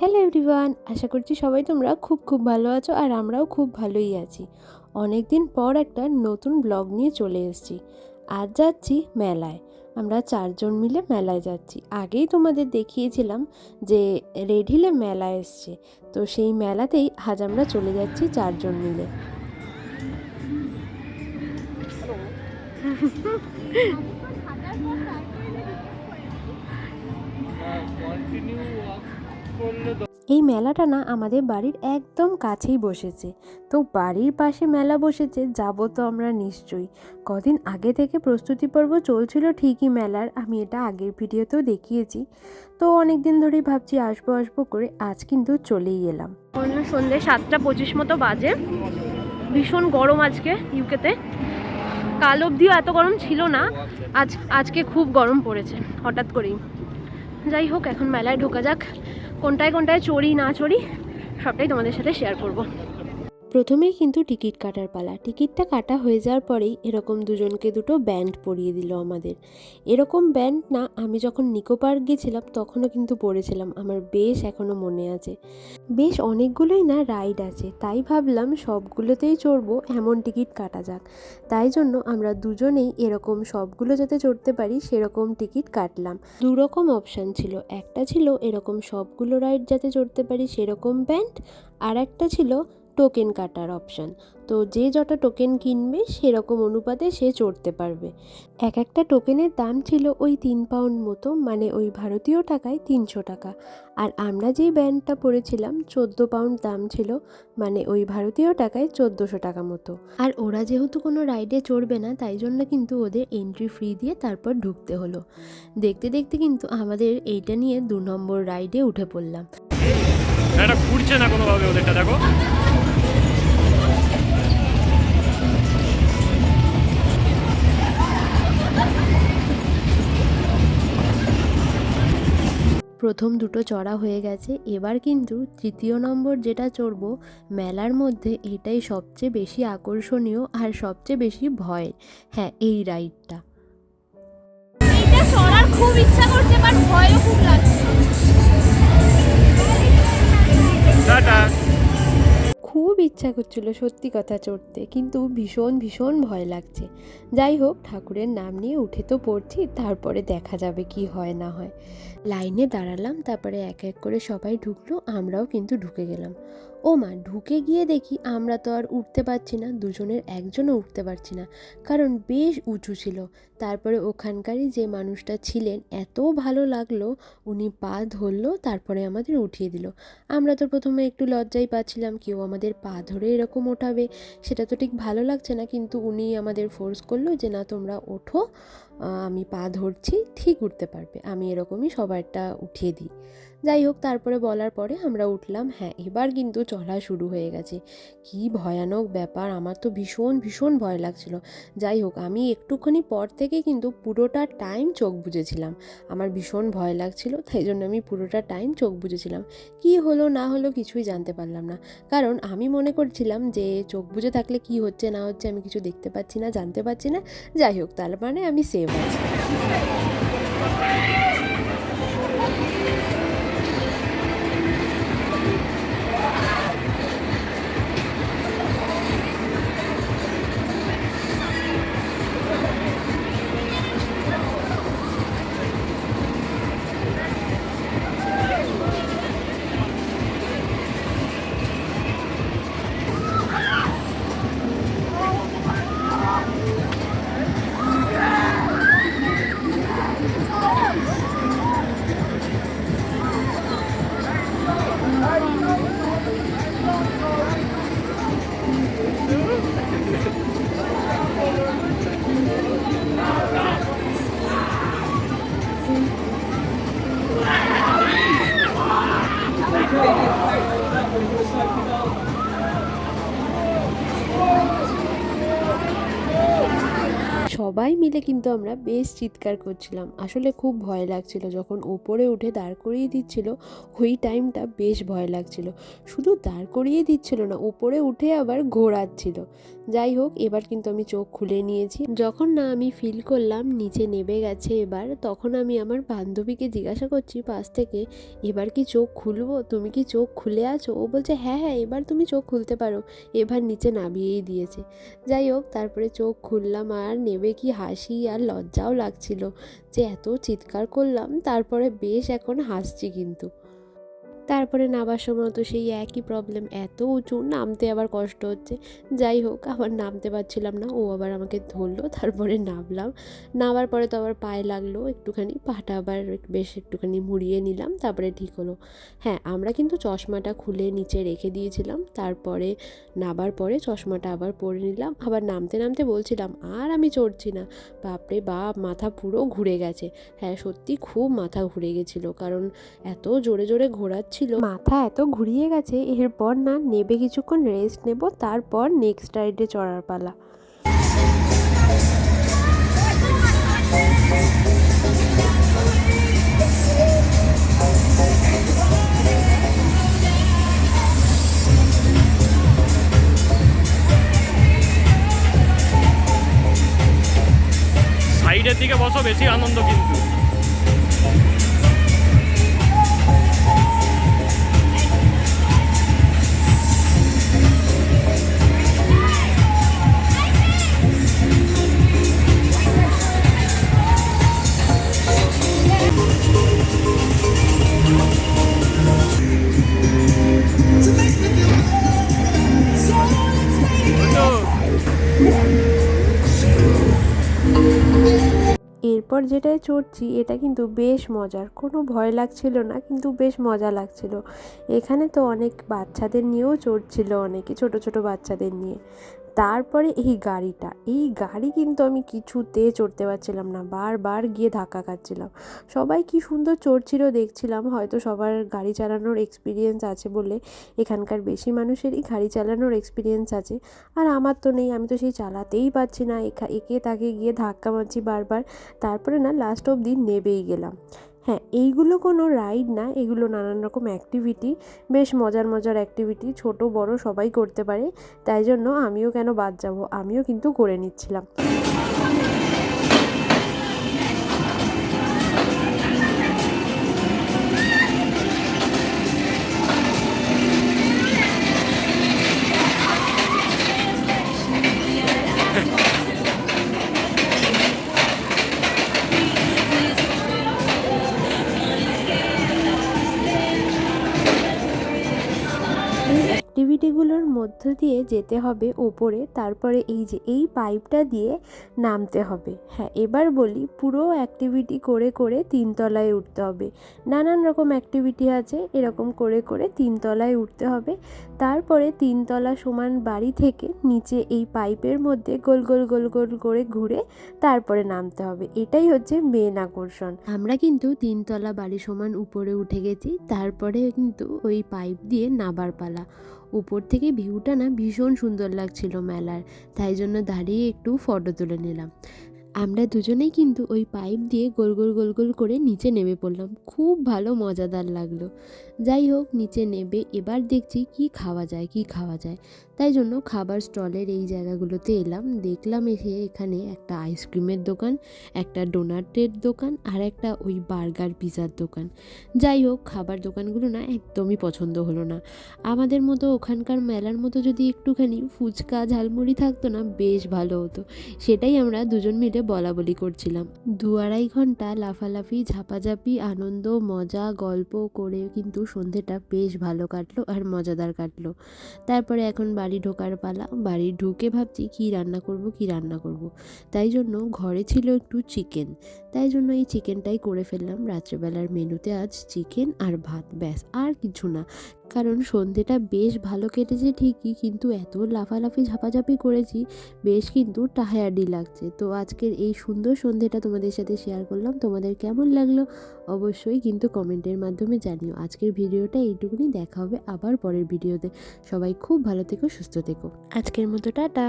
Hello everyone আশা করছি সবাই তোমরা খুব খুব ভালো আছো আর আমরাও খুব ভালোই আছি। অনেক দিন পর একটা নতুন ব্লগ নিয়ে চলে এসেছি। আজ যাচ্ছি মেলায়। আমরা চারজন মিলে মেলায় যাচ্ছি। আগেই তোমাদের দেখিয়েছিলাম যে রেডিলে মেলা এসছে। তো সেই মেলাতেই আজ আমরা চলে যাচ্ছি চারজন মিলে। কন্টিনিউ করলে এই মেলাটা না আমাদের বাড়ির একদম কাছেই বসেছে। তো বাড়ির পাশে মেলা বসেছে যাব তো আমরা নিশ্চয়ই। কদিন আগে থেকে প্রস্তুতি পর্ব চলছিল ঠিকই মেলার আমি এটা আগের ভিডিওতেও দেখিয়েছি। তো অনেক দিন ধরেই ভাবছি আসব আসব করে আজ কিন্তু চলেই এলাম। সন্ধ্যে সাতটা পঁচিশ মতো বাজে। ভীষণ গরম আজকে ইউকেতে। কাল অবধিও এত গরম ছিল না আজ আজকে খুব গরম পড়েছে হঠাৎ করেই। যাই হোক এখন মেলায় ঢোকা যাক। কোনটায় কোনটায় চড়ি না চড়ি সবটাই তোমাদের সাথে শেয়ার করব। প্রথমেই কিন্তু টিকিট কাটার পালা। টিকিটটা কাটা হয়ে যাওয়ার পরেই এরকম দুজনকে দুটো ব্যান্ড পরিয়ে দিল আমাদের। এরকম ব্যান্ড না, আমি যখন নিকো পার্ক গেছিলাম তখনও কিন্তু পড়েছিলাম, আমার বেশ এখনও মনে আছে। বেশ অনেকগুলোই না রাইড আছে, তাই ভাবলাম সবগুলোতেই চড়বো, এমন টিকিট কাটা যাক। তাই জন্য আমরা দুজনেই এরকম সবগুলো যাতে চড়তে পারি সেরকম টিকিট কাটলাম। দু রকম অপশান ছিল, একটা ছিল এরকম সবগুলো রাইড যাতে চড়তে পারি সেরকম ব্যান্ড আর একটা ছিল টোকেন কাটার অপশান তো যে যটা টোকেন কিনবে, সেরকম অনুপাতে সে চড়তে পারবে। এক একটা টোকেনের দাম ছিল ওই তিন পাউন্ড মতো মানে ওই ভারতীয় টাকায় তিনশো টাকা। আর আমরা যেই ব্যান্ডটা পরেছিলাম চোদ্দ পাউন্ড দাম ছিল মানে ওই ভারতীয় টাকায় চোদ্দোশো টাকা মতো। আর ওরা যেহেতু কোনো রাইডে চড়বে না, তাই জন্য কিন্তু ওদের এন্ট্রি ফ্রি দিয়ে তারপর ঢুকতে হলো। দেখতে দেখতে কিন্তু আমাদের এইটা নিয়ে দু নম্বর রাইডে উঠে পড়লাম। না কোনোভাবে ওদেরটা, দেখো। প্রথম দুটো চড়া হয়ে গেছে। এবার কিন্তু তৃতীয় নম্বর যেটা চড়ব মেলার মধ্যে এটাই সবচেয়ে বেশি আকর্ষণীয় আর সবচেয়ে বেশি ভয়। হ্যাঁ এই রাইডটা। এটা চড়ার খুব ইচ্ছা করছে বাট ভয়ও খুব লাগছে। টাটা। ইচ্ছা করছিল সত্যি কথা চড়তে, কিন্তু ভীষণ ভীষণ ভয় লাগছে। যাই হোক, ঠাকুরের নাম নিয়ে উঠে তো পড়ছি, তারপরে দেখা যাবে কি হয় না হয়। লাইনে দাঁড়ালাম, তারপরে এক এক করে সবাই ঢুকলো, আমরাও কিন্তু ঢুকে গেলাম। ও মা ঢুকে গিয়ে দেখি আমরা তো আর উঠতে পারছি না, দুজনের একজনও উঠতে পারছি না। কারণ বেশ উঁচু ছিল। তারপরে ওখানকারই যে মানুষটা ছিলেন, এত ভালো লাগল, উনি পা ধরলো, তারপরে আমাদের উঠিয়ে দিল। আমরা তো প্রথমে একটু লজ্জাই পাচ্ছিলাম, কেউ আমাদের পা ধরে এরকম ওঠাবে, সেটা তো ঠিক ভালো লাগছে না, কিন্তু উনি আমাদের ফোর্স করল যে, না, তোমরা ওঠো আমি পা ধরছি, ঠিক উঠতে পারবে, আমি এরকমই সবারটা উঠিয়ে দিই। যাই হোক, তারপরে বলার পরে আমরা উঠলাম। হ্যাঁ এবার কিন্তু চলা শুরু হয়ে গেছে। কি ভয়ানক ব্যাপার, আমার তো ভীষণ ভীষণ ভয় লাগছিল। যাই হোক, আমি একটুখানি পর থেকে কিন্তু পুরোটা টাইম চোখ বুজেছিলাম। আমার ভীষণ ভয় লাগছিল, তাই জন্য আমি পুরোটা টাইম চোখ বুজেছিলাম। কি হলো, না হলো কিছুই জানতে পারলাম না। কারণ আমি মনে করছিলাম যে, চোখ বুজে থাকলে কি হচ্ছে, না হচ্ছে আমি কিছু দেখতে পাচ্ছি না, জানতে পারছি না। যাই হোক, তার মানে আমি সেভ আছি। 시작합니다. সবাই মিলে কিন্তু আমরা বেশ চিৎকার করছিলাম। আসলে খুব ভয় লাগছিল। যখন ওপরে উঠে দাঁড় করিয়ে দিচ্ছিল, ওই টাইমটা বেশ ভয় লাগছিল। শুধু দাঁড় করিয়ে দিচ্ছিল না ওপরে উঠে আবার ঘোরাচ্ছিল। যাই হোক, এবার কিন্তু আমি চোখ খুলে নিয়েছি। যখন না আমি ফিল করলাম, নিচে নেবে গেছে এবার, তখন আমি আমার বান্ধবীকে জিজ্ঞাসা করছি, পাশ থেকে এবার কি চোখ খুলবো? তুমি কি চোখ খুলে আছো? ও বলছে হ্যাঁ হ্যাঁ এবার তুমি চোখ খুলতে পারো। এবার নিচে নামিয়েই দিয়েছে। যাই হোক, তারপরে চোখ খুললাম আর নেবে কি হাসি আর লজ্জাও লাগছিল। যে এত চিৎকার করলাম তারপরে বেশ এখন হাসছি কিন্তু। তারপরে নামার সময় তো সেই একই প্রবলেম এত উঁচু নামতে আবার কষ্ট হচ্ছে। যাই হোক, আবার নামতে পারছিলাম না, ও আবার আমাকে ধরলো, তারপরে নামলাম। নামার পরে তো আবার পায়ে লাগল, একটুখানি পাটা আবার বেশ একটুখানি মুড়িয়ে নিলাম, তারপরে ঠিক হলো। হ্যাঁ আমরা কিন্তু চশমাটা খুলে নিচে রেখে দিয়েছিলাম, তারপরে নাবার পরে চশমাটা আবার পরে নিলাম। আবার নামতে নামতে বলছিলাম, আর আমি চড়ছি না। বাপরে বাপ, মাথা পুরো ঘুরে গেছে। হ্যাঁ সত্যি খুব মাথা ঘুরে গেছিল, কারণ এত জোরে জোরে ঘোরাচ্ছিল মাথা এত ঘুরিয়ে গেছে, এরপর না নেবে কিছুক্ষণ রেস্ট নেব, তারপর নেক্সট রাইডে চড়ার পালা। সাইডের দিকে বসো, বেশি আনন্দ কিন্তু। এরপর যেটায় চড়ছি, এটা কিন্তু বেশ মজার। কোনো ভয় লাগছিল না, কিন্তু বেশ মজা লাগছিল। এখানে তো অনেক বাচ্চাদের নিয়েও চড়ছিল অনেকে, ছোট ছোট বাচ্চাদের নিয়ে। তারপরে এই গাড়িটা, এই গাড়ি কিন্তু আমি কিছুতে চড়তে পারছিলাম না, বারবার গিয়ে ধাক্কা খাচ্ছিলাম। সবাই কি সুন্দর চড়ছিল দেখছিলাম, হয়তো সবার গাড়ি চালানোর এক্সপিরিয়েন্স আছে বলে এখানকার বেশি মানুষেরই গাড়ি চালানোর এক্সপিরিয়েন্স আছে। আর আমার তো নেই, আমি তো সেই চালাতেই পারছি না একে তাকে গিয়ে ধাক্কা মারছি বারবার, তারপরে না লাস্ট অবধি নেবেই গেলাম। হ্যাঁ এইগুলো কোনো রাইড না, এগুলো নানান রকম অ্যাক্টিভিটি বেশ মজার মজার অ্যাক্টিভিটি ছোট, বড় সবাই করতে পারে। তাই জন্য আমিও কেন বাদ যাব? আমিও কিন্তু করে নিচ্ছিলাম। মধ্য দিয়ে যেতে হবে ওপরে, তারপরে এই যে, এই পাইপটা দিয়ে নামতে হবে। হ্যাঁ এবার বলি পুরো অ্যাক্টিভিটি করে করে তিনতলায় উঠতে হবে। নানান রকম অ্যাক্টিভিটি আছে, এরকম করে করে তিনতলায় উঠতে হবে। তারপরে তিনতলা সমান বাড়ি থেকে নিচে এই পাইপের মধ্যে গোল গোল গোল গোল করে ঘুরে তারপরে নামতে হবে। এটাই হচ্ছে মেন আকর্ষণ। আমরা কিন্তু তিনতলা বাড়ি সমান উপরে উঠে গেছি, তারপরে কিন্তু ওই পাইপ দিয়ে নাবার পালা। উপর থেকে ভিউটা না ভীষণ সুন্দর লাগছিল মেলার, তাই জন্য দাঁড়িয়ে একটু ফটো তুলে নিলাম। আমরা দুজনেই কিন্তু ওই পাইপ দিয়ে গোল গোল গোল গোল করে নিচে নেমে পড়লাম। খুব ভালো, মজাদার লাগল। যাই হোক, নিচে নেবে, এবার দেখছি কি খাওয়া যায়, কি খাওয়া যায়। তাই জন্য খাবার স্টলের এই জায়গাগুলোতে এলাম। দেখলাম এসে এখানে একটা আইসক্রিমের দোকান, একটা ডোনাটের দোকান আর একটা ওই বার্গার পিজার দোকান। যাই হোক, খাবার দোকানগুলো না একদমই পছন্দ হলো না। আমাদের মতো ওখানকার মেলার মতো যদি একটুখানি ফুচকা, ঝালমুড়ি থাকতো না, বেশ ভালো হতো। সেটাই আমরা দুজন মিলে বলা বলি করছিলাম। দু আড়াই ঘণ্টা লাফালাফি, ঝাপাঝাপি, আনন্দ, মজা, গল্প করে কিন্তু সন্ধেটা বেশ ভালো কাটলো আর মজাদার কাটলো। তারপরে এখন বাড়ি ঢোকার পালা। বাড়ি ঢুকে ভাবছি কি রান্না করব, কি রান্না করব। তাই জন্য ঘরে ছিল একটু চিকেন। তাই জন্য এই চিকেনটাই করে ফেললাম। রাত্রেবেলার মেনুতে আজ চিকেন আর ভাত, ব্যাস, আর কিছু না। কারণ সন্ধেটা বেশ ভালো কেটেছে ঠিকই, কিন্তু এত লাফালাফি ঝাপাঝাপি করেছি, বেশ কিন্তু টায়ার্ডই লাগছে। তো আজকের এই সুন্দর সন্ধেটা তোমাদের সাথে শেয়ার করলাম। তোমাদের কেমন লাগল অবশ্যই কিন্তু কমেন্টের মাধ্যমে জানিও। আজকের ভিডিওটা এইটুকুনি, দেখা হবে আবার পরের ভিডিওতে। সবাই খুব ভালো থেকো, সুস্থ থেকো। আজকের মতো, টাটা!